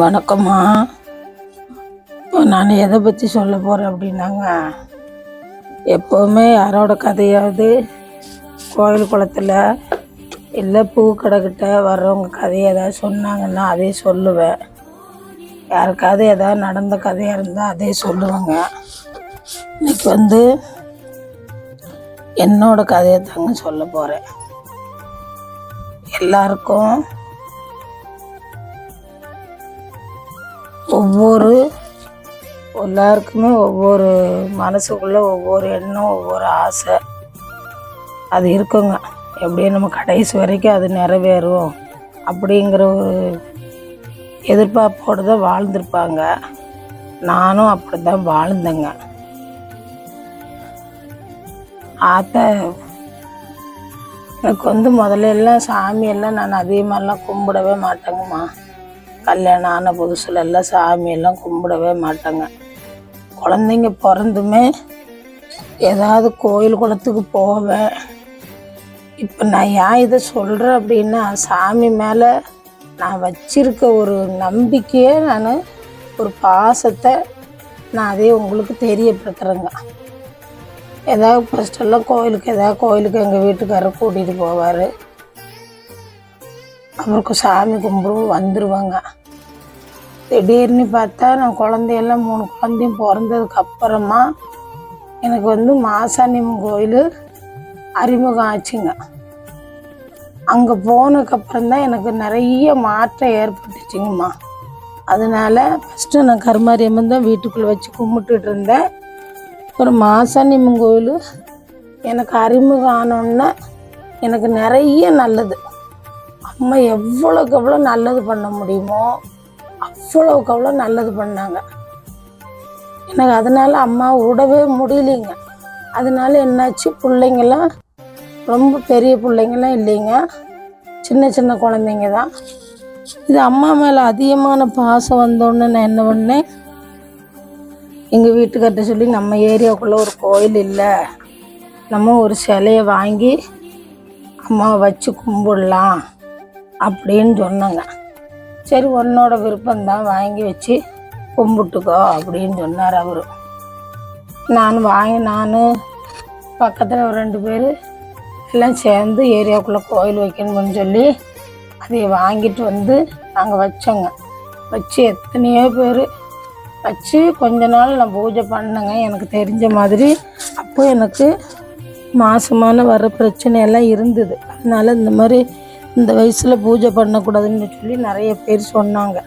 வணக்கம்மா. நான் எதை பற்றி சொல்ல போகிறேன் அப்படின்னாங்க. எப்போவுமே யாரோட கதையாவது கோயில் குளத்தில் இல்லை பூ கடைக்கிட்ட வர்றவங்க கதையை ஏதாவது சொன்னாங்கன்னா அதே சொல்லுவேன். யாருக்காவது ஏதாவது நடந்த கதையாக இருந்தால் அதே சொல்லுவேங்க. இன்னைக்கு வந்து என்னோட கதையை தாங்க சொல்ல போகிறேன் எல்லாருக்கும் ஒவ்வொரு எல்லாருக்குமே ஒவ்வொரு மனசுக்குள்ளே ஒவ்வொரு எண்ணம் ஒவ்வொரு ஆசை. அது இருக்குங்க. எப்படியும் நம்ம கடைசி வரைக்கும் அது நிறைவேறும் அப்படிங்கிற ஒரு எதிர்பார்ப்போடு தான் வாழ்ந்திருப்பாங்க. நானும் அப்படி தான் வாழ்ந்தேங்க. ஆத்த எனக்கு வந்து முதல்ல எல்லாம் சாமியெல்லாம் நான் அதிகமாகலாம் கும்பிடவே மாட்டேங்கம்மா. கல்யாணம் ஆன புதுசுல எல்லாம் சாமியெல்லாம் கும்பிடவே மாட்டேங்க. குழந்தைங்க பிறந்துமே ஏதாவது கோயில் குளத்துக்கு போவேன் இப்போ நான் ஏன் இதை சொல்கிறேன் அப்படின்னா சாமி மேலே நான் வச்சிருக்க ஒரு நம்பிக்கையே நான் ஒரு பாசத்தை நான் அதே உங்களுக்கு தெரியப்படுத்துகிறேங்க ஏதாவது ஃபஸ்ட்டெல்லாம் கோயிலுக்கு ஏதாவது கோயிலுக்கு எங்கள் வீட்டுக்காரர் கூட்டிகிட்டு போவார். அவருக்கு சாமி கும்பிடுவோம் வந்துடுவாங்க திடீர்னு பார்த்தா நான் குழந்தையெல்லாம் மூணு குழந்தையும் பிறந்ததுக்கு அப்புறமா எனக்கு வந்து மாசாணியம்மன் கோயில் அறிமுகம் ஆச்சுங்க. அங்கே போனதுக்கப்புறம் தான் எனக்கு நிறைய மாற்றம் ஏற்பட்டுச்சுங்கம்மா. அதனால ஃபஸ்ட்டு நான் கருமாரியம்மன் தான் வீட்டுக்குள்ளே வச்சு கும்பிட்டுட்டு இருந்தேன். ஒரு மாசாணியம்மன் கோயில் எனக்கு அறிமுகம் ஆனோன்னே எனக்கு நிறைய நல்லது. அம்மா எவ்வளோக்கு எவ்வளோ நல்லது பண்ண முடியுமோ அவ்வளோக்கு அவ்வளோ நல்லது பண்ணாங்க. எனக்கு அதனால் அம்மா விடவே முடியலைங்க. அதனால என்னாச்சு? பிள்ளைங்கெல்லாம் ரொம்ப பெரிய பிள்ளைங்களாம் இல்லைங்க. சின்ன சின்ன குழந்தைங்க தான். இது அம்மா மேலே அதிகமான பாசம் வந்தோடனே நான் என்ன பண்ணேன்? எங்கள் வீட்டுக்கார்ட்ட சொல்லி நம்ம ஏரியாவுக்குள்ளே ஒரு கோயில் இல்லை. நம்ம ஒரு சிலையை வாங்கி அம்மாவை வச்சு கும்பிடலாம். அப்படின்னு சொன்னாங்க. சரி உன்னோட விருப்பம்தான் வாங்கி வச்சு கும்பிட்டுக்கோ அப்படின்னு சொன்னார் அவர். நான் வாங்கி நான் பக்கத்தில் ஒரு ரெண்டு பேர் எல்லாம் சேர்ந்து ஏரியாவுக்குள்ளே கோயில் வைக்கணும்னு சொல்லி அதை வாங்கிட்டு வந்து நாங்கள் வச்சோங்க. வச்சு எத்தனையோ பேர் வச்சு கொஞ்ச நாள் நான் பூஜை பண்ணேங்க. எனக்கு தெரிஞ்ச மாதிரி அப்போ எனக்கு மாசமான வர பிரச்சனையெல்லாம் இருந்தது. அதனால இந்த மாதிரி இந்த வயசில் பூஜை பண்ணக்கூடாதுன்னு சொல்லி நிறைய பேர் சொன்னாங்க.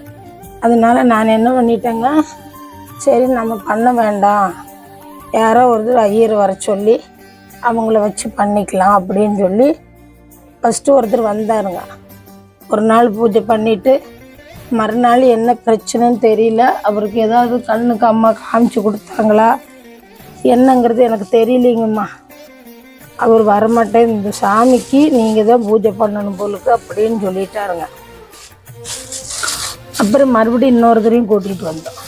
அதனால் நான் என்ன பண்ணிட்டேங்க சரி நம்ம பண்ண வேண்டாம். யாரோ ஒருத்தர் ஐயர் வர சொல்லி அவங்கள வச்சு பண்ணிக்கலாம் அப்படின்னு சொல்லி ஃபஸ்ட்டு ஒருத்தர் வந்தாருங்க. ஒரு நாள் பூஜை பண்ணிவிட்டு மறுநாள் என்ன பிரச்சனைன்னு தெரியல. அவருக்கு ஏதாவது கண்ணுக்கு அம்மா காமிச்சு கொடுத்தாங்களா? என்னங்கிறது எனக்கு தெரியலைங்கம்மா. அவர் வரமாட்டேன். இந்த சாமிக்கு நீங்கள் தான் பூஜை பண்ணணும் போலுக்கு அப்படின்னு சொல்லிட்டாருங்க. அப்புறம் மறுபடியும் இன்னொருத்தரையும் கூட்டிகிட்டு வந்தோம்.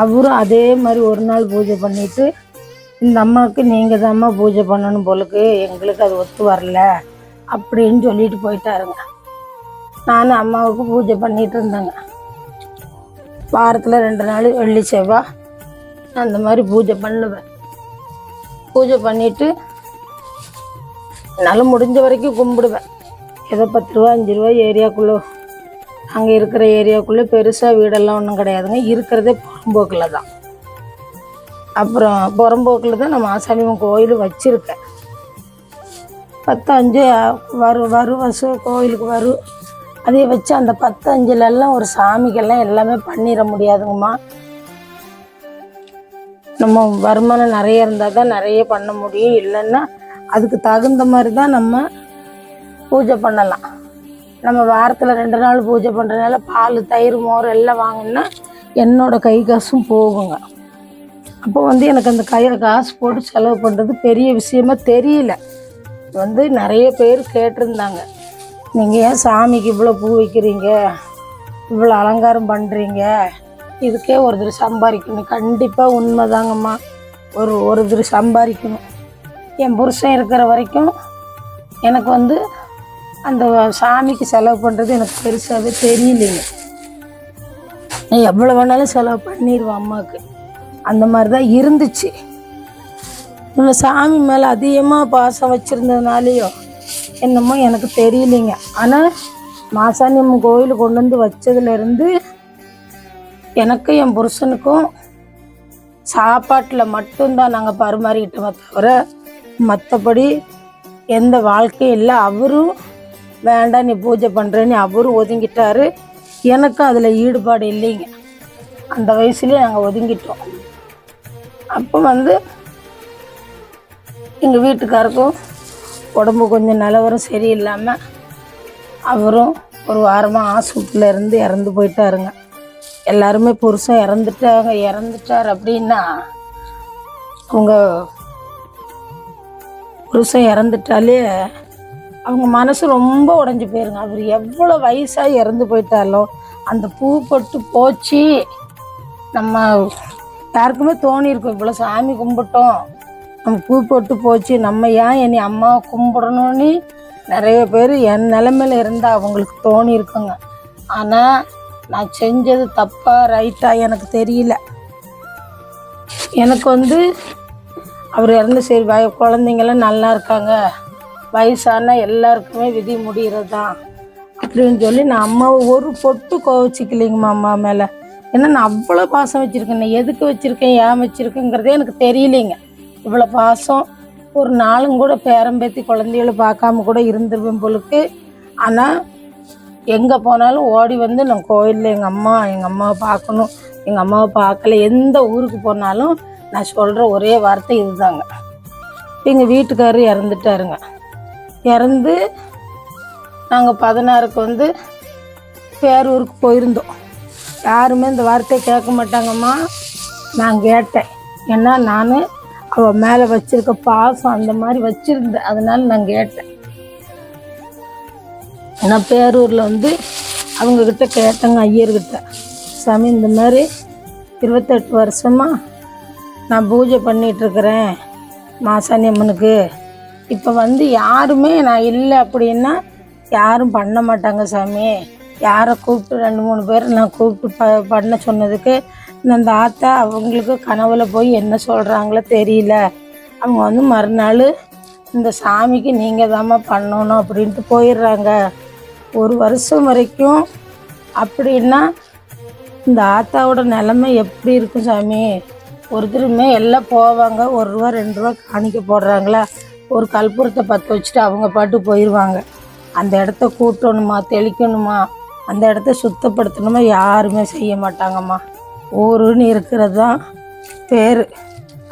அவரும் அதே மாதிரி ஒரு நாள் பூஜை பண்ணிவிட்டு இந்த அம்மாவுக்கு நீங்கள் தான்மா பூஜை பண்ணணும் போலுக்கு எங்களுக்கு அது ஒத்து வரல அப்படின்னு சொல்லிட்டு போயிட்டாருங்க. நானும் அம்மாவுக்கு பூஜை பண்ணிட்டு இருந்தேங்க. வாரத்தில் ரெண்டு நாள் வெள்ளி செவ்வாய் நான் அந்த மாதிரி பூஜை பண்ணுவேன். பூஜை பண்ணிவிட்டு என்னால் முடிஞ்ச வரைக்கும் கும்பிடுவேன். ஏதோ பத்து ரூபா அஞ்சு ரூபா ஏரியாக்குள்ளே அங்கே இருக்கிற ஏரியாக்குள்ளே பெருசாக வீடெல்லாம் ஒன்றும் கிடையாதுங்க. இருக்கிறதே புறம்போக்கில் தான். அப்புறம் புறம்போக்கில் தான் நான் ஆசாமியம்மன் கோயில் வச்சுருக்கேன். பத்து அஞ்சு வரும் வரும் வருஷம் கோயிலுக்கு வரும் அதே வச்சு அந்த பத்து அஞ்சுலெல்லாம் ஒரு சாமிக்கெல்லாம் எல்லாமே பண்ணிட முடியாதுங்கம்மா. நம்ம வருமானம் நிறைய இருந்தால் தான் நிறைய பண்ண முடியும். இல்லைன்னா அதுக்கு தகுந்த மாதிரி தான் நம்ம பூஜை பண்ணலாம். நம்ம வாரத்தில் ரெண்டு நாள் பூஜை பண்ணுறதுனால பால் தயிர் மோர் எல்லாம் வாங்கினா என்னோட கை காசும் போகுங்க. அப்போ வந்து எனக்கு அந்த கையில் காசு போட்டு செலவு பண்ணுறது பெரிய விஷயமா தெரியல. வந்து நிறைய பேர் கேட்டிருந்தாங்க. நீங்கள் ஏன் சாமிக்கு இவ்வளோ பூ வைக்கிறீங்க? இவ்வளோ அலங்காரம் பண்ணுறீங்க இதுக்கே ஒருத்தர் சம்பாதிக்கணும். கண்டிப்பாக உண்மைதாங்கம்மா. ஒரு ஒருத்தர் சம்பாதிக்கணும். என் புருஷன் இருக்கிற வரைக்கும் எனக்கு வந்து அந்த சாமிக்கு செலவு பண்ணுறது எனக்கு பெருசாகவே தெரியலைங்க. நான் எவ்வளோ வேணாலும் செலவு பண்ணிடுவேன் அம்மாவுக்கு அந்த மாதிரி தான் இருந்துச்சு. இவங்க சாமி மேலே அதிகமாக பாசம் வச்சுருந்ததுனாலேயோ என்னமோ எனக்கு தெரியலைங்க. ஆனால் மாசாணி அம்மன் கோயில் கொண்டு வந்து வச்சதுலேருந்து எனக்கும் என் புருஷனுக்கும் சாப்பாட்டில் மட்டும்தான் நாங்கள் பரிமாறிக்கிட்டோமே தவிர மற்றபடி எந்த வாழ்க்கையும் இல்லை. அவரும் வேண்டாம் நீ பூஜை பண்ணுறேன்னு அவரும் ஒதுங்கிட்டார். எனக்கும் அதில் ஈடுபாடு இல்லைங்க. அந்த வயசுலேயே நாங்கள் ஒதுங்கிட்டோம். அப்போ வந்து எங்கள் வீட்டுக்காருக்கும் உடம்பு கொஞ்சம் நிலவரம் சரியில்லாமல் அவரும் ஒரு வாரமாக ஹாஸ்பிட்டலில் இருந்து இறந்து போயிட்டாருங்க. எல்லாருமே புருஷன் இறந்துட்டாங்க. இறந்துட்டார் அப்படின்னா அவங்க புருஷன் இறந்துட்டாலே அவங்க மனசு ரொம்ப உடஞ்சி போயிருங்க. அவர் எவ்வளோ வயசாக இறந்து போயிட்டாலும் அந்த பூ பட்டு போச்சு. நம்ம யாருக்குமே தோணியிருக்கும் இவ்வளோ சாமி கும்பிட்டோம். நம்ம பூ போட்டு போச்சு. நம்ம ஏன் என்னை அம்மா கும்பிடணும்னு நிறைய பேர் என் நிலமையில இருந்தால் அவங்களுக்கு தோணி இருக்குங்க. ஆனால் நான் செஞ்சது தப்பாக ரைட்டாக எனக்கு தெரியல. எனக்கு வந்து அவர் இறந்து சரி வய குழந்தைங்களாம் நல்லா இருக்காங்க. வயசான எல்லாருக்குமே விதி முடிகிறது தான் அப்படின்னு சொல்லி நான் அம்மாவை ஒரு பொட்டு கோவச்சிக்கலைங்கம்மா அம்மா மேலே. ஏன்னா நான் அவ்வளோ பாசம் வச்சுருக்கேன். நான் எதுக்கு வச்சுருக்கேன் ஏன் வச்சுருக்கேங்கிறதே எனக்கு தெரியலைங்க. இவ்வளோ பாசம். ஒரு நாளும் கூட பேரம்பேத்தி குழந்தைகளை பார்க்காம கூட இருந்துருவேன் பொழுது ஆனால் எங்கே போனாலும் ஓடி வந்து நான் கோயிலில் எங்கள் அம்மா எங்கள் அம்மாவை பார்க்கணும். எங்கள் அம்மாவை பார்க்கல. எந்த ஊருக்கு போனாலும் நான் சொல்கிற ஒரே வார்த்தை இதுதாங்க. எங்கள் வீட்டுக்காரர் இறந்துட்டாருங்க. இறந்து நாங்கள் பதினாறுக்கு வந்து பேரூருக்கு போயிருந்தோம். யாருமே இந்த வார்த்தையை கேட்க மாட்டாங்கம்மா. நான் கேட்டேன். ஏன்னா நான் அவள் மேலே வச்சுருக்க பாசம் அந்த மாதிரி வச்சுருந்தேன் அதனால நான் கேட்டேன். நான் பேரூரில் வந்து அவங்கக்கிட்ட கேட்டேங்க ஐயர்கிட்ட. சாமி இந்த மாதிரி இருபத்தெட்டு வருஷமாக நான் பூஜை பண்ணிகிட்ருக்கிறேன் மாசாணி அம்மனுக்கு. இப்போ வந்து யாருமே நான் இல்லை அப்படின்னா யாரும் பண்ண மாட்டாங்க சாமி. யாரை கூப்பிட்டு ரெண்டு மூணு பேர் நான் கூப்பிட்டு ப பண்ண சொன்னதுக்கு அந்த ஆத்தா அவங்களுக்கு கனவுல போய் என்ன சொல்கிறாங்களோ தெரியல. அவங்க வந்து மறுநாள் இந்த சாமிக்கு நீங்கள் தாம்மா பண்ணணும் அப்படின்ட்டு போயிடுறாங்க. ஒரு வருஷம் வரைக்கும் அப்படின்னா இந்த ஆத்தாவோட நிலமை எப்படி இருக்கும் சாமி? ஒருத்தருமே எல்லாம் போவாங்க. ஒரு ரூபா ரெண்டு ரூபா காணிக்க போடுறாங்களா? ஒரு கற்பூரத்தை பற்ற வச்சுட்டு அவங்க பாட்டு போயிடுவாங்க அந்த இடத்த கூட்டணுமா தெளிக்கணுமா? அந்த இடத்த சுத்தப்படுத்தணுமா? யாருமே செய்ய மாட்டாங்கம்மா. ஊருன்னு இருக்கிறது தான் பேர்.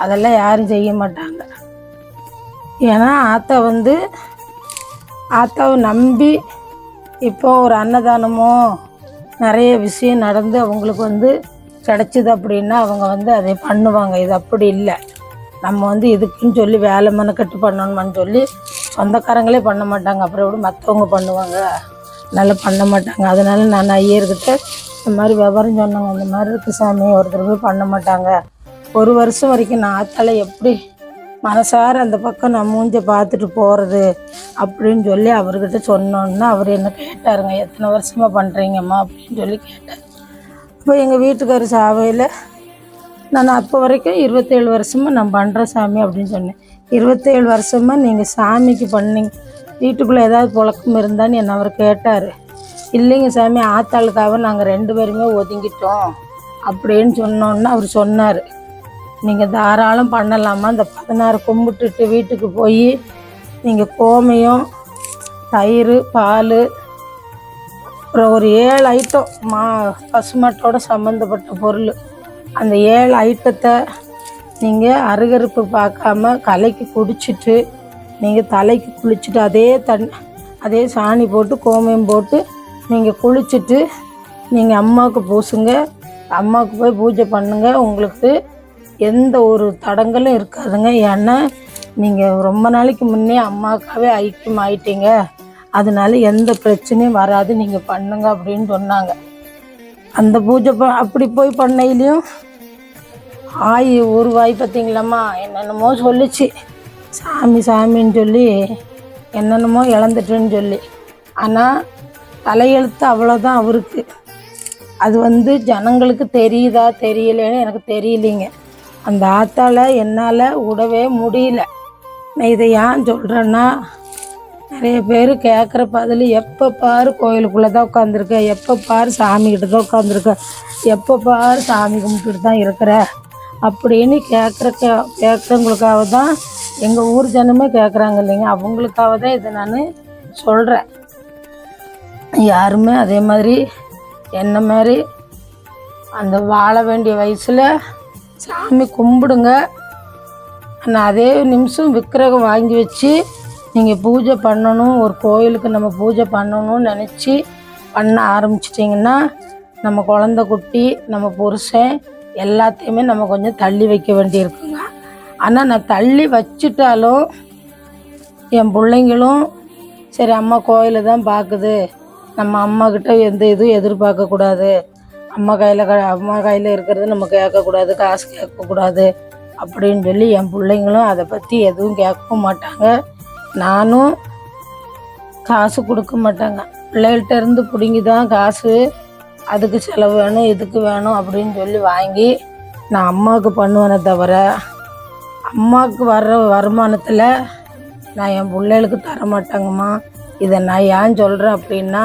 அதெல்லாம் யாரும் செய்ய மாட்டாங்க. ஏன்னா ஆத்தா வந்து ஆத்தாவை நம்பி இப்போ ஒரு அன்னதானமோ நிறைய விஷயம் நடந்து அவங்களுக்கு வந்து கிடச்சிது அப்படின்னா அவங்க வந்து அதை பண்ணுவாங்க. இது அப்படி இல்லை. நம்ம வந்து இதுக்குன்னு சொல்லி வேலை மெனக்கட்டு பண்ணணுமான்னு சொல்லி சொந்தக்காரங்களே பண்ண மாட்டாங்க. அப்புறம் எப்படி மற்றவங்க பண்ணுவாங்க. நல்லா பண்ண மாட்டாங்க. அதனால நான் ஐயர்கிட்ட இந்த மாதிரி விவரம் சொன்னாங்க இந்த மாதிரி இருக்கு சாமி ஒருத்தர் போய் பண்ண மாட்டாங்க. ஒரு வருஷம் வரைக்கும் நான் ஆத்தால எப்படி மனசார அந்த பக்கம் நான் மூஞ்ச பார்த்துட்டு போகிறது அப்படின்னு சொல்லி அவர்கிட்ட சொன்னோன்னா அவர் என்ன கேட்டாருங்க எத்தனை வருஷமாக பண்ணுறீங்கம்மா அப்படின்னு சொல்லி கேட்டார். இப்போ எங்கள் வீட்டுக்கார சாவையில் நான் அப்போ வரைக்கும் இருபத்தேழு வருஷமாக நான் பண்ணுறேன் சாமி அப்படின்னு சொன்னேன். இருபத்தேழு வருஷமாக நீங்கள் சாமிக்கு பண்ணீங்க. வீட்டுக்குள்ளே ஏதாவது புழக்கம் இருந்தான்னு என்னை அவர் கேட்டார். இல்லைங்க சாமி ஆத்தாளுக்காக நாங்கள் ரெண்டு பேருமே ஒதுங்கிட்டோம் அப்படின்னு சொன்னோன்னு அவர் சொன்னார். நீங்கள் தாராளம் பண்ணலாமா? இந்த பதினாறு கும்பிட்டுட்டு வீட்டுக்கு போய் நீங்கள் கோமியம் தயிர் பால் அப்புறம் ஒரு ஏழு ஐட்டம் மா பசுமாட்டோட சம்மந்தப்பட்ட பொருள். அந்த ஏழு ஐட்டத்தை நீங்கள் அருகருப்பு பார்க்காம கலைக்கு குடிச்சிட்டு நீங்கள் தலைக்கு குளிச்சுட்டு அதே தண் அதே சாணி போட்டு கோமியம் போட்டு நீங்கள் குளிச்சுட்டு நீங்கள் அம்மாவுக்கு பூசுங்க. அம்மாவுக்கு போய் பூஜை பண்ணுங்க. உங்களுக்கு எந்த ஒரு தடங்களும் இருக்காதுங்க. ஏன்னா நீங்கள் ரொம்ப நாளைக்கு முன்னே அம்மாவுக்காகவே ஐக்கியம் ஆயிட்டீங்க அதனால எந்த பிரச்சனையும் வராது நீங்கள் பண்ணுங்க அப்படின்னு சொன்னாங்க. அந்த பூஜை அப்படி போய் பண்ணையிலையும் ஆய் ஒரு வாய் பார்த்தீங்களாம்மா என்னென்னமோ சொல்லுச்சு. சாமி சாமின்னு சொல்லி என்னென்னமோ இழந்துட்டுன்னு சொல்லி. ஆனால் தலையெழுத்து அவ்வளோதான் அவருக்கு. அது வந்து ஜனங்களுக்கு தெரியுதா தெரியலன்னு எனக்கு தெரியலைங்க. அந்த ஆத்தால என்னால் விடவே முடியல. நான் இதை ஏன் சொல்கிறேன்னா நிறைய பேர் கேட்குற பதில் எப்போ பாரு கோயிலுக்குள்ளே தான் உட்காந்துருக்க எப்போ பாரு சாமிக்கிட்ட தான் உட்காந்துருக்க எப்போ பாரு சாமி கும்பிட்டுட்டு தான் இருக்கிற அப்படின்னு கேட்குற கே கேட்குறவங்களுக்காக தான் எங்கள் ஊர் ஜனமே கேட்குறாங்க இல்லைங்க. அவங்களுக்காக தான் இதை நான் சொல்கிறேன் யாருமே அதே மாதிரி என்ன மாதிரி அந்த வாழ வேண்டிய வயசில் சாமி கும்பிடுங்க. ஆனால் அதே நிமிஷம் விக்கிரகம் வாங்கி வச்சு நீங்கள் பூஜை பண்ணணும் ஒரு கோயிலுக்கு நம்ம பூஜை பண்ணணும்னு நினச்சி பண்ண ஆரம்பிச்சிட்டிங்கன்னா நம்ம குழந்த குட்டி நம்ம புருஷன் எல்லாத்தையுமே நம்ம கொஞ்சம் தள்ளி வைக்க வேண்டியிருக்குங்க. ஆனால் நான் தள்ளி வச்சிட்டாலும் என் பிள்ளைங்களும் சரி அம்மா கோயிலை தான் பார்க்குது. நம்ம அம்மாக்கிட்ட எந்த இதுவும் எதிர்பார்க்கக்கூடாது அம்மா கையில் க அம்மா கையில் இருக்கிறது நம்ம கேட்கக்கூடாது காசு கேட்கக்கூடாது அப்படின்னு சொல்லி என் பிள்ளைங்களும் அதை பற்றி எதுவும் கேட்கவும் மாட்டாங்க. நானும் காசு கொடுக்க மாட்டாங்க. பிள்ளைகள்கிட்ட இருந்து பிடுங்கி தான் காசு அதுக்கு செலவு வேணும் இதுக்கு வேணும் அப்படின்னு சொல்லி வாங்கி நான் அம்மாவுக்கு பண்ணுவேனே தவிர அம்மாவுக்கு வர்ற வருமானத்தில் நான் என் பிள்ளைகளுக்கு தர மாட்டேங்கம்மா இதை நான் ஏன் சொல்கிறேன் அப்படின்னா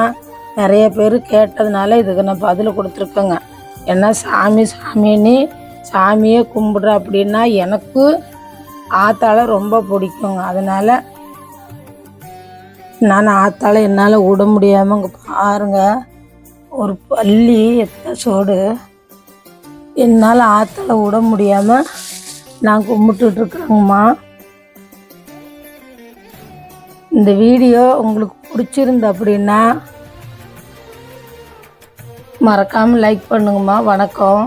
நிறைய பேர் கேட்டதுனால இதுக்கு நான் பதில் கொடுத்துருக்கேங்க. ஏன்னா சாமி சாமின்னு சாமியே கும்பிட்ற அப்படின்னா எனக்கு ஆத்தால ரொம்ப பிடிக்குங்க. அதனால் நான் ஆத்தால் என்னால் விட முடியாமல் இங்கே பாருங்க. ஒரு பள்ளி எத்தனை சோடு. என்னால் ஆத்தால் விட முடியாமல் நான் கும்பிட்டுட்ருக்கறேங்கம்மா இந்த வீடியோ உங்களுக்கு பிடிச்சிருந்து அப்படின்னா மறக்காமல் லைக் பண்ணுங்கம்மா. வணக்கம்.